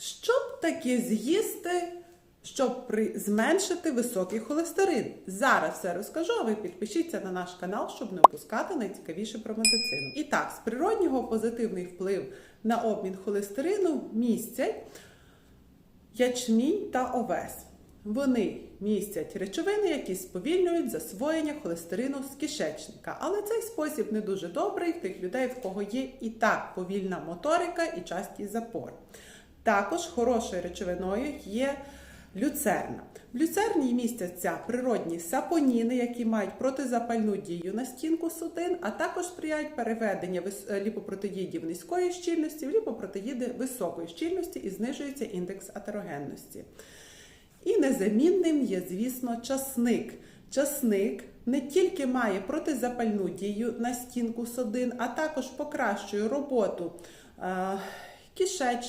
Щоб таки з'їсти, щоб при... зменшити високий холестерин? Зараз все розкажу, а ви підпишіться на наш канал, щоб не опускати найцікавіше про медицину. І так, з природнього позитивний вплив на обмін холестерину містять ячмінь та овес. Вони містять речовини, які сповільнюють засвоєння холестерину з кишечника. Але цей спосіб не дуже добрий в тих людей, в кого є і так повільна моторика і частий запор. Також хорошою речовиною є люцерна. В люцерні містяться природні сапоніни, які мають протизапальну дію на стінку судин, а також сприяють переведенню вис- е, ліпопротеїдів низької щільності в ліпопротеїди високої щільності і знижується індекс атерогенності. І незамінним є, звісно, часник. Часник не тільки має протизапальну дію на стінку судин, а також покращує роботу е, кишечника,